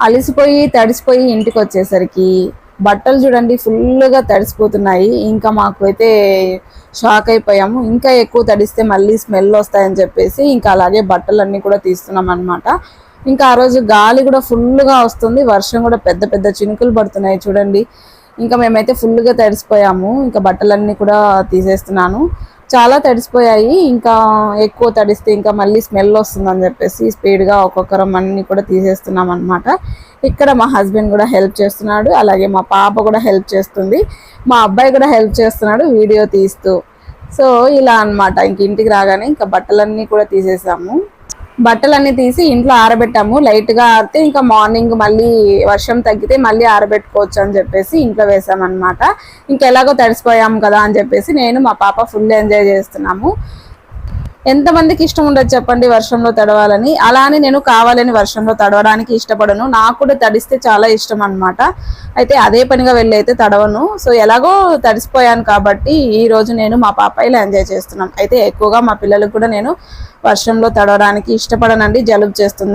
అలసిపోయి తడిసిపోయి ఇంటికి వచ్చేసరికి బట్టలు చూడండి ఫుల్గా తడిసిపోతున్నాయి. ఇంకా మాకు అయితే షాక్ అయిపోయాము. ఇంకా ఎక్కువ తడిస్తే మళ్ళీ స్మెల్ వస్తాయని చెప్పేసి ఇంకా అలాగే బట్టలన్నీ కూడా తీస్తున్నాం అనమాట ఇంకా ఆ రోజు గాలి కూడా ఫుల్గా వస్తుంది. వర్షం కూడా పెద్ద పెద్ద చినుకులు పడుతున్నాయి చూడండి. ఇంకా మేమైతే ఫుల్గా తడిసిపోయాము. ఇంకా బట్టలన్నీ కూడా తీసేస్తున్నాను. చాలా తడిసిపోయాయి. ఇంకా ఎక్కువ తడిస్తే ఇంకా మళ్ళీ స్మెల్ వస్తుందని చెప్పేసి స్పీడ్గా ఒక్కొక్కరం అన్నీ కూడా తీసేస్తున్నాం అనమాట ఇక్కడ మా హస్బెండ్ కూడా హెల్ప్ చేస్తున్నాడు. అలాగే మా పాప కూడా హెల్ప్ చేస్తుంది. మా అబ్బాయి కూడా హెల్ప్ చేస్తున్నాడు వీడియో తీస్తూ. సో ఇలా అన్నమాట. ఇంక ఇంటికి రాగానే ఇంకా బట్టలన్నీ కూడా తీసేసాము. బట్టలన్నీ తీసి ఇంట్లో ఆరబెట్టాము. లైట్గా ఆరితే ఇంకా మార్నింగ్ మళ్ళీ వర్షం తగ్గితే మళ్ళీ ఆరబెట్టుకోవచ్చు అని చెప్పేసి ఇంట్లో వేసామన్నమాట. ఇంకెలాగో తడిసిపోయాము కదా అని చెప్పేసి నేను మా పాప ఫుల్ ఎంజాయ్ చేస్తున్నాము. ఎంతమందికి ఇష్టం ఉండదు చెప్పండి వర్షంలో తడవాలని. అలా అని నేను కావాలని వర్షంలో తడవడానికి ఇష్టపడను. నాకు కూడా తడిస్తే చాలా ఇష్టం అన్నమాట. అయితే అదే పనిగా వెళ్ళి అయితే తడవను. సో ఎలాగో తడిసిపోయాను కాబట్టి ఈ రోజు నేను మా పాపాయిలు ఎంజాయ్ చేస్తున్నాం. అయితే ఎక్కువగా మా పిల్లలకు కూడా నేను వర్షంలో తడవడానికి ఇష్టపడనండి. జలుబు చేస్తుంది